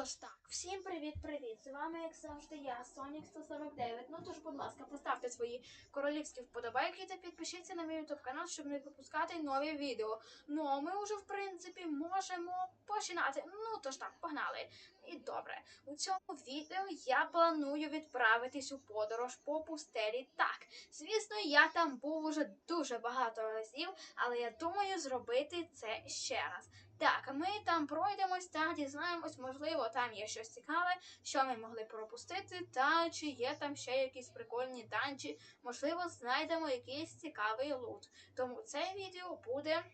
Тож так, всім привіт-привіт! З вами, як завжди, я, Сонік 149. Ну тож, будь ласка, поставте свої королівські вподобайки та підпишіться на мій ютуб канал, щоб не пропускати нові відео. Ну а ми вже, в принципі, можемо починати. Ну тож так, погнали. І добре, у цьому відео я планую відправитись у подорож по пустелі. Так, звісно, я там був уже дуже багато разів, але я думаю зробити це ще раз. Так, ми там пройдемось та дізнаємось, можливо, там є щось цікаве, що ми могли пропустити, та чи є там ще якісь прикольні данжі, можливо, знайдемо якийсь цікавий лут. Тому це відео буде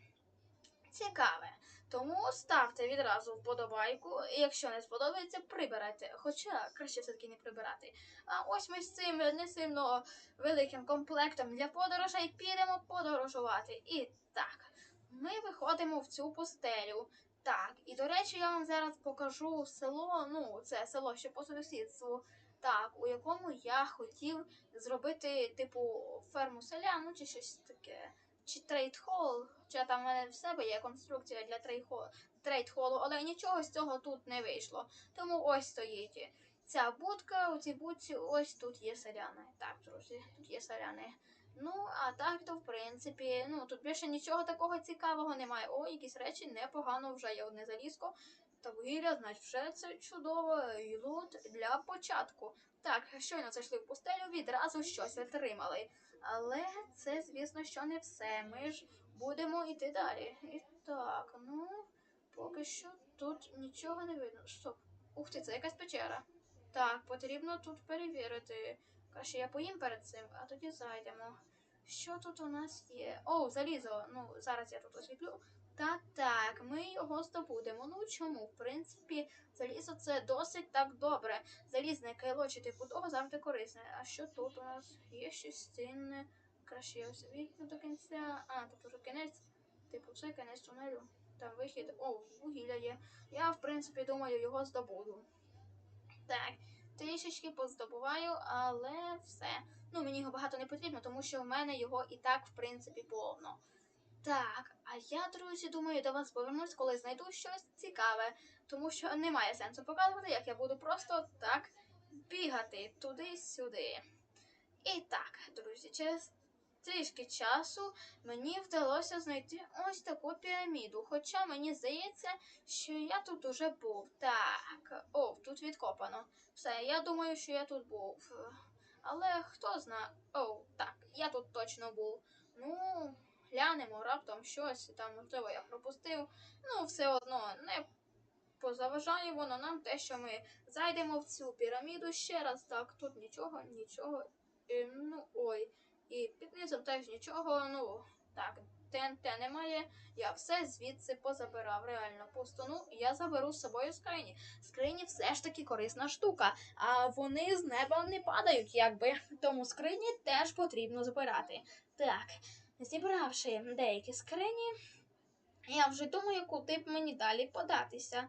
цікаве. Тому ставте відразу вподобайку, і якщо не сподобається, прибирайте. Хоча краще все-таки не прибирати. А ось ми з цим не сильно великим комплектом для подорожей підемо подорожувати. І так. Ми виходимо в цю пустелю. Так, і до речі, я вам зараз покажу село. Ну, це село, що по сусідству. Так, у якому я хотів зробити, типу, ферму селян, ну чи щось таке. Чи трейд-хол, чи там в мене в себе є конструкція для трейд-холу, але нічого з цього тут не вийшло. Тому ось стоїть ця будка, у цій будці ось тут є селяни. Так, друзі, тут є селяни. Ну, а так то, в принципі, ну тут більше нічого такого цікавого немає. О, якісь речі непогано вже є одне залізко. Та вугілля, значить, вже це чудово і лут для початку. Так, щойно зайшли в пустелю, відразу щось отримали. Але це, звісно, що не все. Ми ж будемо йти далі. І так, ну, поки що тут нічого не видно. Стоп. Ух ти, це якась печера. Так, потрібно тут перевірити. Краще я поїм перед цим, а тоді зайдемо. Що тут у нас є? О, залізо. Ну, зараз я тут освітлю. Та так, ми його здобудемо. Ну чому? В принципі, залізо це досить так добре. Залізне кайло чи типу завжди корисне. А що тут у нас? Є щось цінне. Краще я освітлю до кінця. А, тут уже кінець. Типу, це кінець тунелю. Там вихід. О, вугілля є. Я, в принципі, думаю, його здобуду. Так, трішечки поздобуваю, але все. Ну, мені його багато не потрібно, тому що в мене його і так, в принципі, повно. Так, а я, друзі, думаю, до вас повернусь, коли знайду щось цікаве, тому що немає сенсу показувати, як я буду просто так бігати туди-сюди. І так, друзі, через трішки часу мені вдалося знайти ось таку піраміду. Хоча мені здається, що я тут уже був. Так, о, тут відкопано. Все, я думаю, що я тут був. Але хто знає. О, так, я тут точно був. Ну, глянемо, раптом щось там, можливо, я пропустив. Ну, все одно не позаважає воно нам те, що ми зайдемо в цю піраміду ще раз. Так, тут нічого, нічого. Ем, ну, ой. І під низом теж нічого, ну, так, ТНТ немає. Я все звідси позабирав. Реально пусто. Ну, я заберу з собою скрині. Скрині все ж таки корисна штука, а вони з неба не падають, якби. Тому скрині теж потрібно збирати. Так, зібравши деякі скрині, я вже думаю, куди б мені далі податися.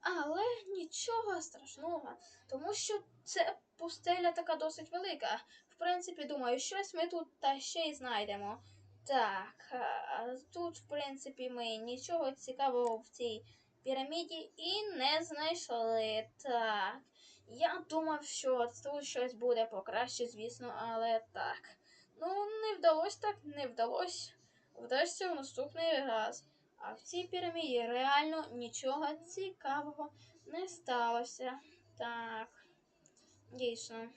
Але нічого страшного, тому що це пустеля така досить велика. Принципі, думаю, щось ми тут та ще й знайдемо. Так, тут, в принципі, ми нічого цікавого в цій піраміді і не знайшли. Так. Я думав, що тут щось буде покраще, звісно, але так. Ну, не вдалося так, не вдалося. Вдасться в наступний раз. А в цій піраміді реально нічого цікавого не сталося. Так. Дійсно,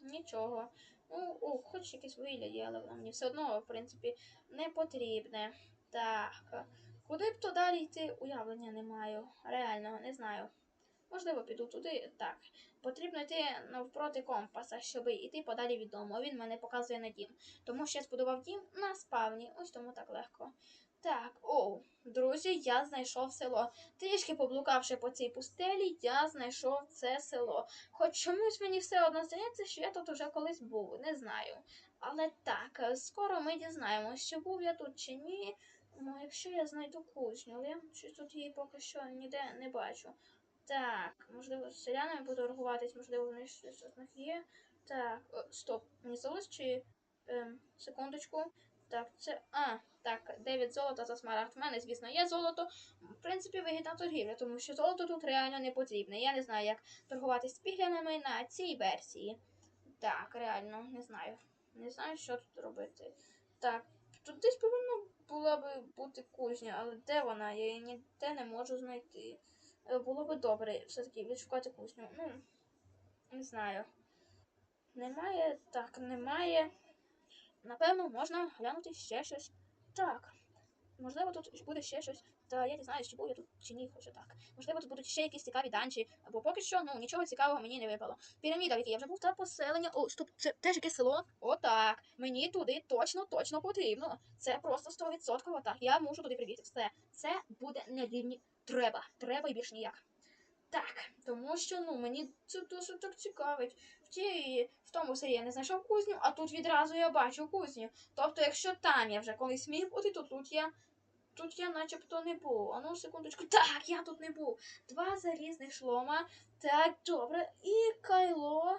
нічого. Ну, о, хоч якесь є, але воно мені все одно, в принципі, не потрібне. Так. Куди б то далі йти, уявлення не маю. Реально, не знаю. Можливо, піду туди. Так. Потрібно йти навпроти компаса, щоб йти подалі від дому. Він мене показує на дім. Тому що я збудував дім на спавні. Ось тому так легко. Так, оу, друзі, я знайшов село. Трішки поблукавши по цій пустелі, я знайшов це село. Хоч чомусь мені все одно здається, що я тут уже колись був, не знаю. Але так, е, скоро ми дізнаємося, чи був я тут чи ні. Ну, якщо я знайду кузню, але я щось тут її поки що ніде не бачу. Так, можливо, з селянами буду торгуватись, можливо, вони щось у них є. Так, о, стоп, мені здалось чи. Ем, секундочку. Так, це. А, Так, 9 золота за смарагд. В мене, звісно, є золото. В принципі, вигідна торгівля, тому що золото тут реально не потрібне. Я не знаю, як торгувати з піглянами на цій версії. Так, реально, не знаю. Не знаю, що тут робити. Так, тут десь повинна була би бути кузня, але де вона? Я її ніде не можу знайти. Е, Було би добре все-таки відшукати кузню. Ну, не знаю. Немає, так, немає. Напевно, можна глянути ще щось. Так. Можливо, тут буде ще щось. Та я не знаю, чи був я тут чи ні, хоча так. Можливо, тут будуть ще якісь цікаві данчі, бо поки що ну нічого цікавого мені не випало. Піраміда, в якій я вже був, та поселення. О, стоп, це теж якесь село. Отак. Мені туди точно, точно потрібно. Це просто 100% так. Я мушу туди прибігти. Все. Це буде на рівні треба. Треба і більш ніяк. Так, тому що ну мені це досить так цікавить. В тій в тому селі я не знайшов кузню, а тут відразу я бачу кузню. Тобто, якщо там я вже колись міг бути, то тут я. Тут я начебто не був. А ну, секундочку. Так, я тут не був. Два залізних шлома. Так, добре. І кайло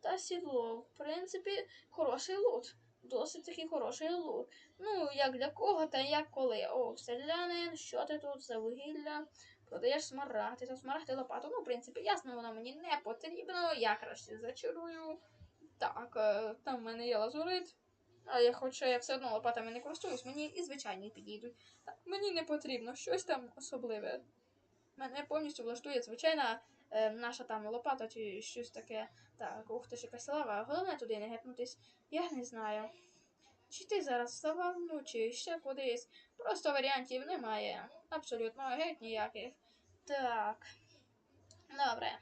та сідло. В принципі, хороший лут. Досить такий хороший лут. Ну, як для кого та як коли. О, селянин, що ти тут за вугілля? Продаєш смарагди та смарагди лопату. Ну, в принципі, ясно, воно мені не потрібно. Я краще зачарую. Так, е, там в мене є лазурит. А хоча я все одно лопатами не користуюсь, мені і звичайні підійдуть. Так, мені не потрібно щось там особливе. Мене повністю влаштує звичайна е, наша там лопата чи щось таке. Так, ух ти ж якась лава. Головне туди не гепнутись. Я не знаю. Чи ти зараз вставав вночі ще кудись. Просто варіантів немає. Абсолютно геть ніяких. Так. Добре.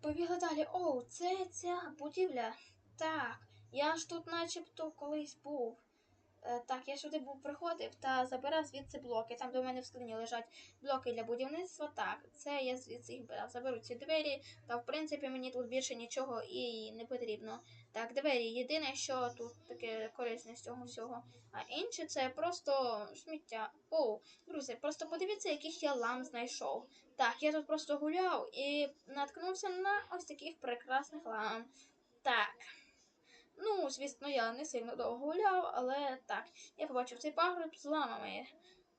Побігла далі. О, це ця будівля. Так. Я ж тут начебто колись був. Е, так, я сюди був приходив та забирав звідси блоки. Там до мене в скрині лежать блоки для будівництва. Так, це я звідси їх брав. Заберу ці двері, та в принципі мені тут більше нічого і не потрібно. Так, двері. Єдине, що тут таке корисне з цього всього. А інше це просто сміття. О, друзі, просто подивіться, яких я лам знайшов. Так, я тут просто гуляв і наткнувся на ось таких прекрасних лам. Так. Ну, звісно, я не сильно довго гуляв, але так, я побачив цей пагорб з ламами.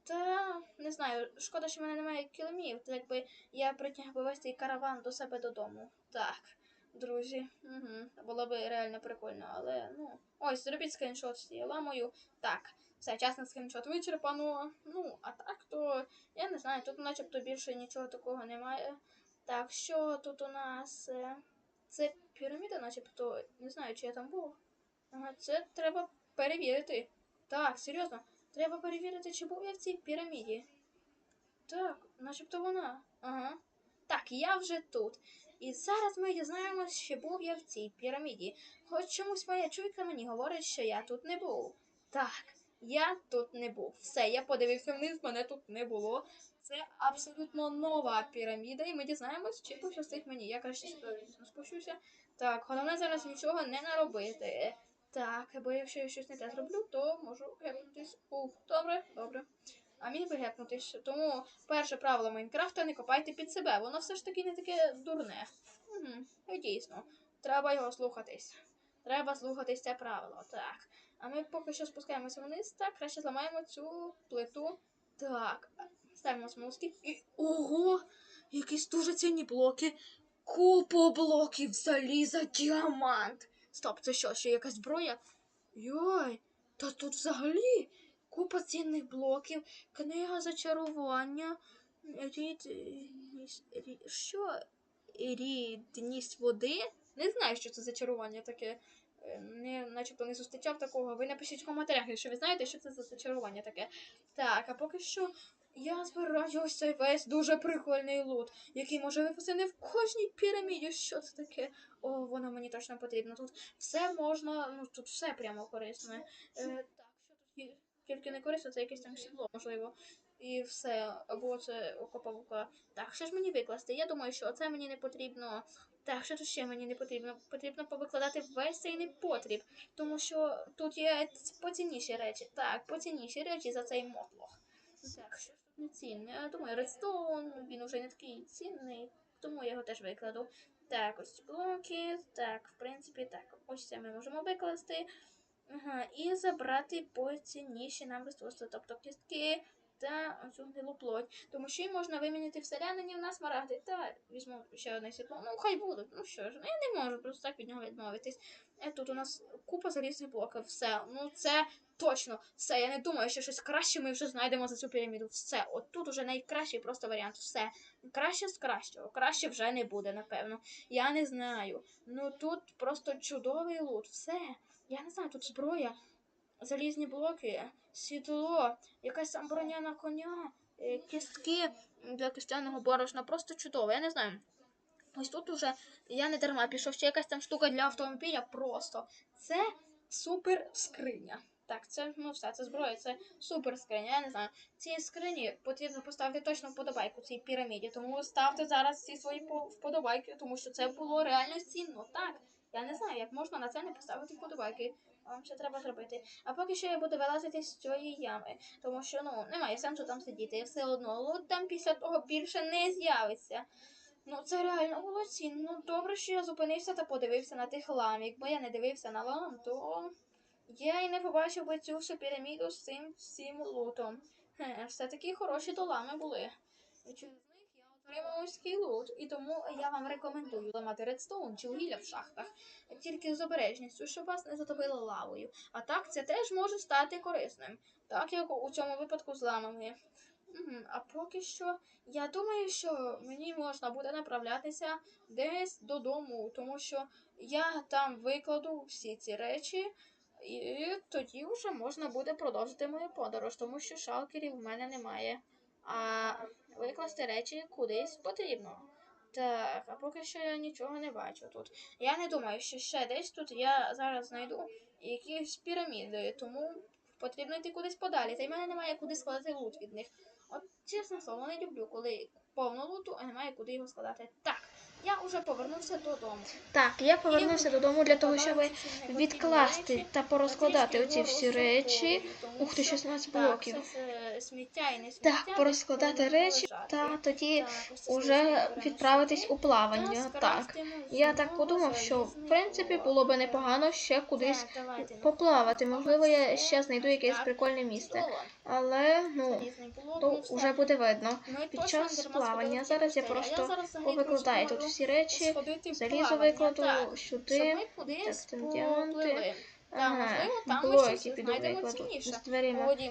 Та не знаю, шкода, що в мене немає кіломів, то якби я притяг би весь цей караван до себе додому. Так, друзі, угу. було би реально прикольно, але ну. Ось, зробіть скріншот з цією ламою. Так, все, час на скріншот вичерпано. Ну, а так, то я не знаю, тут начебто більше нічого такого немає. Так, що тут у нас? Це піраміда, начебто, не знаю, чи я там був. Ага, це треба перевірити. Так, серйозно, треба перевірити, чи був я в цій піраміді. Так, начебто вона. Ага. Так, я вже тут. І зараз ми дізнаємось, чи був я в цій піраміді. Хоч чомусь моя чуйка мені говорить, що я тут не був. Так, я тут не був. Все, я подивився вниз, мене тут не було. Це абсолютно нова піраміда, і ми дізнаємось, чи пощастить мені. Я краще спущуся. Так, головне зараз нічого не наробити. Так, бо якщо я щось не те зроблю, то можу гепнутись. Ух, добре, добре. А міг би гепнутись. Тому перше правило Майнкрафта не копайте під себе. Воно все ж таки не таке дурне. Угу, дійсно. Треба його слухатись. Треба слухатись це правило. Так. А ми поки що спускаємося вниз. Так, краще зламаємо цю плиту. Так. Ставимо смолоскип і. Ого! Якісь дуже цінні блоки. Купу блоків заліза, діамант. Стоп, це що, ще якась зброя? Йой, та тут взагалі купа цінних блоків, книга зачарування, рідність, рі- що? Рідність води? Не знаю, що це зачарування таке. Е, Не, начебто не зустрічав такого. Ви напишіть в коментарях, якщо ви знаєте, що це за зачарування таке. Так, а поки що я збираю ось цей весь дуже прикольний лут, який може випасти не в кожній піраміді. Що це таке? О, воно мені точно потрібно. Тут все можна, ну тут все прямо корисне. Е, так, що тут? Тільки не корисно, це якесь там сідло, можливо. І все, або це окопавка. Так, що ж мені викласти? Я думаю, що це мені не потрібно. Так, що тут ще мені не потрібно? Потрібно повикладати весь цей непотріб, тому що тут є поцінніші речі. Так, поцінніші речі за цей мотлох. Так, що не цінне? Я думаю, редстоун, він уже не такий цінний, тому я його теж викладу. Так, ось блоки. Так, в принципі, так. Ось це ми можемо викласти. Ага, і забрати поцінніші нам ресурси, тобто кістки та цю гнилу плоть. Тому що її можна вимінити в селянині на смарагди. Та візьму ще одне сідло. Ну, хай будуть. Ну що ж, ну, я не можу просто так від нього відмовитись. Е, Тут у нас купа залізних блоків. Все. Ну це точно. Все. Я не думаю, що щось краще ми вже знайдемо за цю піраміду. Все. От тут уже найкращий просто варіант. Все. Краще з кращого. Краще вже не буде, напевно. Я не знаю. Ну тут просто чудовий лут. Все. Я не знаю, тут зброя, залізні блоки, світло, якась там броня на коня, е, кістки для кістяного борошна. Просто чудово. Я не знаю. Ось тут уже я не дарма пішов ще якась там штука для автомобіля. Просто це супер скриня. Так, це ну все, це зброя, це супер скриня. Я не знаю. Цій скрині потрібно поставити точно вподобайку цій піраміді. Тому ставте зараз всі свої по- вподобайки, тому що це було реально цінно. Так, я не знаю, як можна на це не поставити вподобайки. Вам ще треба зробити. А поки що я буду вилазити з цієї ями, тому що ну немає сенсу там сидіти. І все одно лут там після того більше не з'явиться. Ну, це реально було цінно. Ну, добре, що я зупинився та подивився на тих лам. Якби я не дивився на лам, то я і не побачив би цю всю піраміду з цим всім лутом. Хе, все-таки хороші то лами були. Через них я отримав ось лут. І тому я вам рекомендую ламати редстоун чи вугілля в шахтах. Тільки з обережністю, щоб вас не затопило лавою. А так це теж може стати корисним. Так як у цьому випадку з ламами. А поки що я думаю, що мені можна буде направлятися десь додому, тому що я там викладу всі ці речі, і тоді вже можна буде продовжити мою подорож, тому що шалкерів в мене немає. А викласти речі кудись потрібно. Так, а поки що я нічого не бачу тут. Я не думаю, що ще десь тут я зараз знайду якісь піраміди, тому потрібно йти кудись подалі. Та й в мене немає куди складати лут від них. От чесне слово, не люблю, коли повно луту, а немає куди його складати. Так, я вже повернувся додому. Так, я повернувся додому для того, щоб відкласти та порозкладати оці всі речі. Ух ти, 16 блоків. Сміття і не сміття. Так, порозкладати речі та тоді уже відправитись у плавання. Так. Я так подумав, що в принципі було би непогано ще кудись ну, поплавати. Можливо, я ще знайду якесь прикольне місце. Але ну то ну, вже буде видно. Під час плавання зараз я просто повикладаю тут всі речі, залізо викладу сюди. так, там. Та, можливо, там ми щось знайдемо цінніше.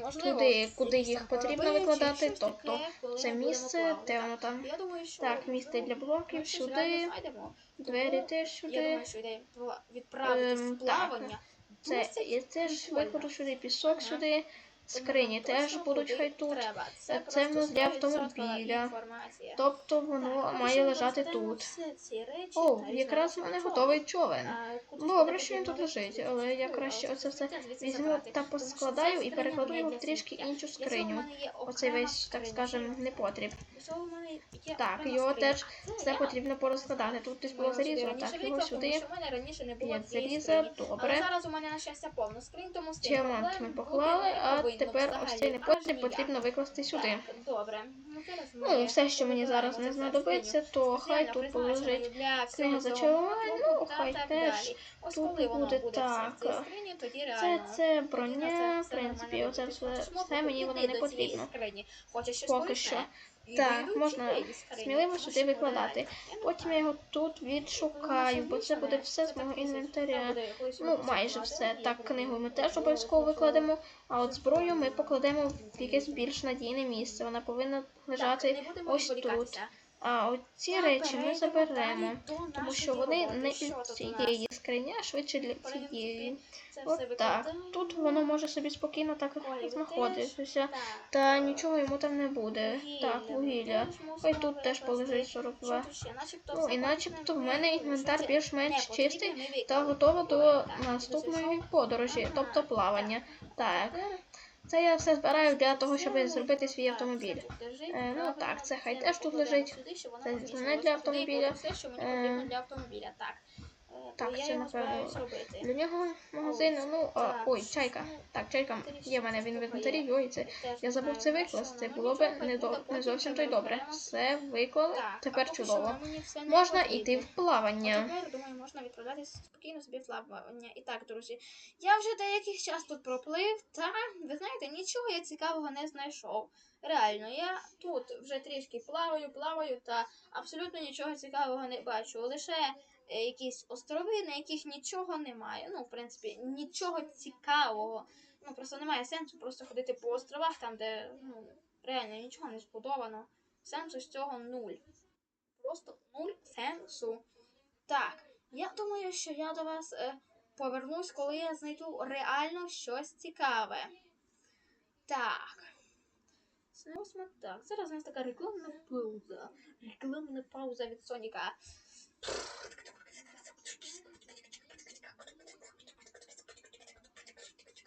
можливо, Туди, куди їх потрібно викладати, тобто Це місце, де воно там. Я думаю, що Так, місце для блоків сюди. Двері теж Я сюди. думаю, що ідея пла- відправитись Ем, в плавання. Це і теж ж викладу сюди пісок сюди. Скрині теж будуть хай тут. Це в нас для автомобіля. Тобто воно має лежати тут. О, якраз у мене готовий човен. Добре, що він тут лежить, але я краще оце все візьму та поскладаю і перекладу його в трішки іншу в скриню. Оцей весь, так скажем, непотріб. В Так, його теж все потрібно порозкладати. Тут десь було залізо, так його сюди. в Є залізо. Але добре. зараз у мене на щастя повно скринь, тому Діамант ми поклали, а тепер взагалі, ось цей непотріб потрібно викласти сюди. Добре. Ну, Ну, все, що мені зараз не знадобиться, то хай тут полежить. всього Книга зачарувань, ну, хай теж тут буде так. Це, це броня, в принципі, оце все, все мені воно не потрібно. Поки що. Так, можна сміливо сюди викладати. Потім я його тут відшукаю, бо це буде все з мого інвентаря. Ну, майже все. Так, книгу ми теж обов'язково викладемо, а от зброю ми покладемо в якесь більш надійне місце. Вона повинна лежати ось тут. А от ці речі ми заберемо, тому що вони не для цієї скрині, а швидше для цієї. От так. Тут воно може собі спокійно так знаходитися. Та нічого йому там не буде. Так, вугілля. Хай тут теж полежить 42. Ну і начебто в мене інвентар більш-менш чистий та готова до наступної подорожі, тобто плавання. Так, це я все збираю для того, щоб зробити свій автомобіль. Е, ну так, це хай теж тут лежить. Це не для автомобіля. Е, для автомобіля. Так. Це, напевно. Для нього магазину, ну, а, ой, чайка. Так, чайка є в мене в інвентарі, йой, це. Я забув це викласти, було б не, до, не зовсім то й добре. Все виклали, тепер чудово. Можна йти в плавання. Тепер, думаю, можна відправлятися спокійно собі в плавання. І так, друзі, я вже деякий час тут проплив, та ви знаєте, нічого я цікавого не знайшов. Реально, я тут вже трішки плаваю, плаваю, та абсолютно нічого цікавого не бачу. Лише якісь острови, на яких нічого немає. Ну, в принципі, нічого цікавого. Ну, просто немає сенсу просто ходити по островах, там, де ну, реально нічого не збудовано. Сенсу з цього нуль. Просто нуль сенсу. Так, я думаю, що я до вас е, повернусь, коли я знайду реально щось цікаве. Так. Так. Зараз у нас така рекламна пауза. Рекламна пауза від Соніка.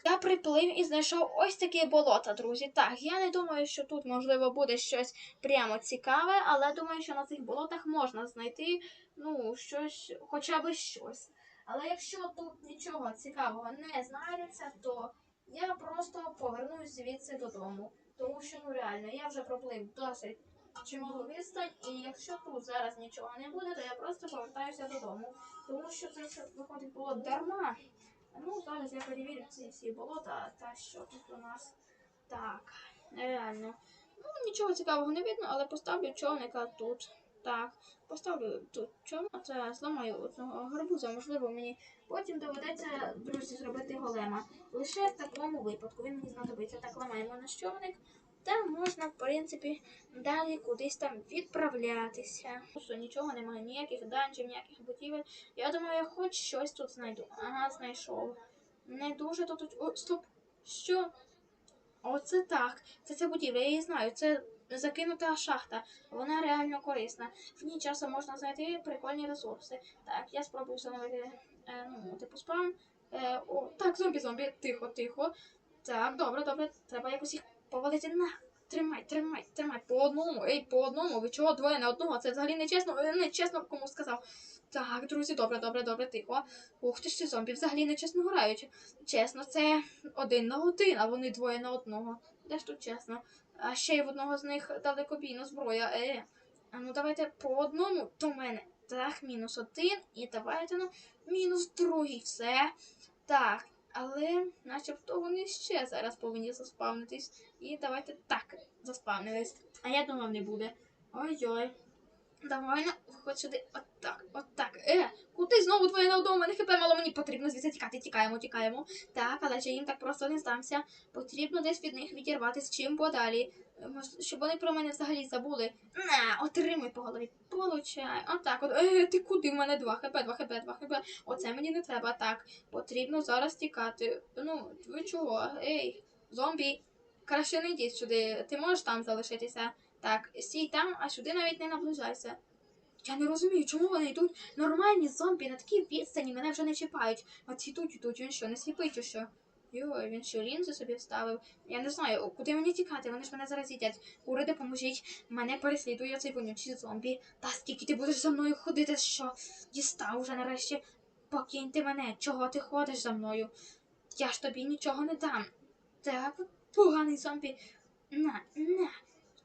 Я приплив і знайшов ось такі болота, друзі. Так, я не думаю, що тут можливо буде щось прямо цікаве, але думаю, що на цих болотах можна знайти ну, щось, хоча б щось. Але якщо тут нічого цікавого не знайдеться, то я просто повернусь звідси додому. Тому що ну реально я вже проплив досить чималу відстань, і якщо тут зараз нічого не буде, то я просто повертаюся додому. Тому що це виходить було дарма. Ну, зараз я перевірю ці всі болота та що тут у нас. Так, реально. Ну, нічого цікавого не видно, але поставлю човника тут. Так, поставлю тут човник, це зламаю одного гарбуза, можливо, мені потім доведеться, друзі, зробити голема. Лише в такому випадку він мені знадобиться. Так, ламаємо наш човник. Та можна, в принципі, далі кудись там відправлятися. Просто нічого немає, ніяких данжів, ніяких будівель. Я думаю, я хоч щось тут знайду. Ага, знайшов. Не дуже тут. О, стоп! Що? Оце так. Це ця будівля, я її знаю. Це закинута шахта. Вона реально корисна. В ній часом можна знайти прикольні ресурси. Так, я спробую встановити е, ну, типу спам. Е, о, так, зомбі, зомбі, тихо, тихо. Так, добре, добре. Треба якось їх повалити на. Тримай, тримай, тримай. По одному, ей, по одному. Ви чого двоє на одного? Це взагалі не чесно, е, не чесно кому сказав. Так, друзі, добре, добре, добре, тихо. Ух ти ж ці зомбі взагалі не чесно грають. Чесно, це один на один, а вони двоє на одного. Де ж тут чесно? А ще й в одного з них далекобійна зброя. Е. А ну давайте по одному до мене. Так, мінус один. І давайте ну мінус другий. Все. Так. Але начебто вони ще зараз повинні заспавнитись. І давайте так, заспавнились. А я думав, не буде. Ой-ой. Давай на виходь сюди. Отак, отак. Е, куди знову двоє на вдома? Мене хп мало мені потрібно звідси тікати. Тікаємо, тікаємо. Так, але ж їм так просто не здамся. Потрібно десь від них відірватися чим подалі. Щоб вони про мене взагалі забули. На, отримуй по голові. Получай. Отак от. Е, ти куди? В мене 2 хп, 2 хп, 2 хп. Оце мені не треба. Так. Потрібно зараз тікати. Ну, ви чого? Ей, зомбі. Краще не йдіть сюди. Ти можеш там залишитися. Так, стій там, а сюди навіть не наближайся. Я не розумію, чому вони йдуть нормальні зомбі на такій відстані, мене вже не чіпають. А ці тут йдуть, він що, не сліпий чи що? Йой, він що, лінзи собі вставив. Я не знаю, куди мені тікати, вони ж мене зараз їдять. Ури, допоможіть, мене переслідує цей вонючий зомбі. Та скільки ти будеш за мною ходити, що? Дістав вже нарешті. Покинь ти мене, чого ти ходиш за мною? Я ж тобі нічого не дам. Так, поганий зомбі. На, на,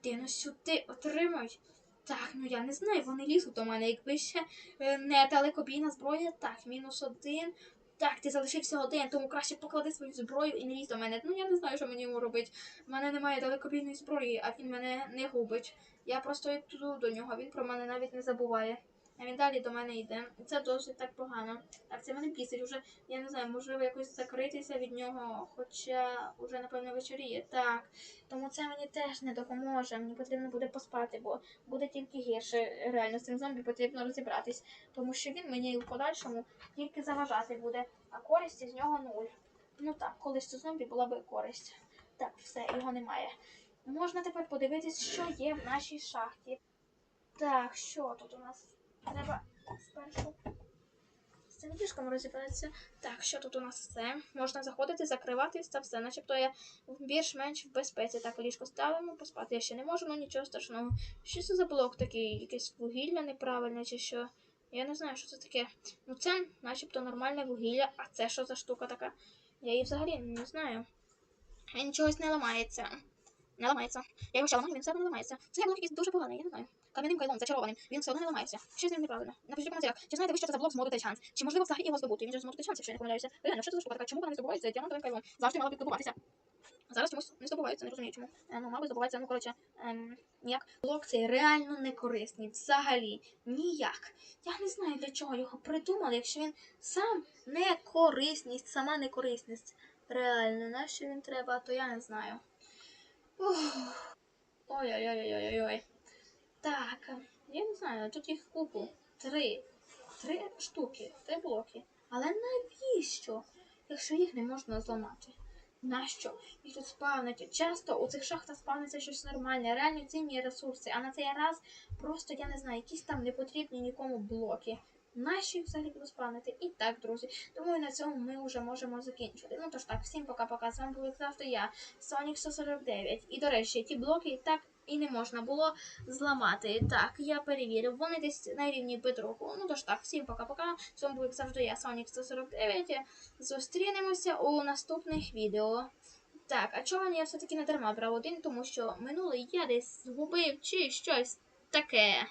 ти ну сюди отримуй. Так, ну я не знаю, вони лізуть до мене. Якби ще е, не далекобійна зброя, так, мінус один. Так, ти залишився один, тому краще поклади свою зброю і не лізь до мене. Ну я не знаю, що мені йому робити. У мене немає далекобійної зброї, а він мене не губить. Я просто йду до нього, він про мене навіть не забуває. Він далі до мене йде. Це досить так погано. Так, це мене бісить уже. Я не знаю, можливо якось закритися від нього, хоча вже, напевно, вечоріє. Так. Тому це мені теж не допоможе. Мені потрібно буде поспати, бо буде тільки гірше. Реально з цим зомбі потрібно розібратись, тому що він мені в подальшому тільки заважати буде, а користі з нього нуль. Ну так, колись у зомбі була би користь. Так, все, його немає. Можна тепер подивитись, що є в нашій шахті. Так, що тут у нас? Треба спершу з цим ліжком розібратися. Так, що тут у нас все? Можна заходити, закриватись та все. Начебто я більш-менш в безпеці. Так, ліжко ставимо, поспати я ще не можу, ну нічого страшного. Що це за блок такий? Якесь вугілля неправильне чи що? Я не знаю, що це таке. Ну це начебто нормальне вугілля, а це що за штука така? Я її взагалі не знаю. Він чогось не ламається. Не ламається. Я його ще ламаю, він все одно не ламається. Це блок якийсь дуже поганий, я не знаю. Кам'яним кайлом, зачарованим, він все одно не ламається. Що з ним неправильно? Напишіть в коментарях, чи знаєте ви, що це за блок з моду Тайчанс? Чи можливо взагалі його здобути? Він же з моду Тайчанс, якщо я не помиляюся. Реально, що це за штука така? Чому вона не здобувається діамантовим кайлом? Завжди мала б здобуватися. Зараз чомусь не здобувається, не розумію чому. Е, ну, мабуть, здобувається, ну, коротше, ем, ніяк. Блок цей реально не корисний. Взагалі, ніяк. Я не знаю, для чого його придумали, якщо він сам не корисність, сама не корисність. Реально, на що він треба, то я не знаю. Ух. Ой-ой-ой-ой-ой-ой. Так, я не знаю, тут їх купу. Три. Три штуки, три блоки. Але навіщо? Якщо їх не можна зламати? Нащо? Їх тут спавнить. Часто у цих шахтах спавниться щось нормальне, реально цінні ресурси, а на цей раз просто, я не знаю, якісь там непотрібні нікому блоки. Їх взагалі спавнити? І так, друзі. Думаю, на цьому ми вже можемо закінчити. Ну тож так, всім пока-пока. З вами був як завжди я, Sonic 149. І до речі, ті блоки так і не можна було зламати. Так, я перевірив, вони десь на рівні бедроку. Ну тож так, всім пока-пока. З вами був як завжди я, Sonic 149. Зустрінемося у наступних відео. Так, а чого я все-таки не дарма брав один, тому що минулий я десь згубив чи щось таке.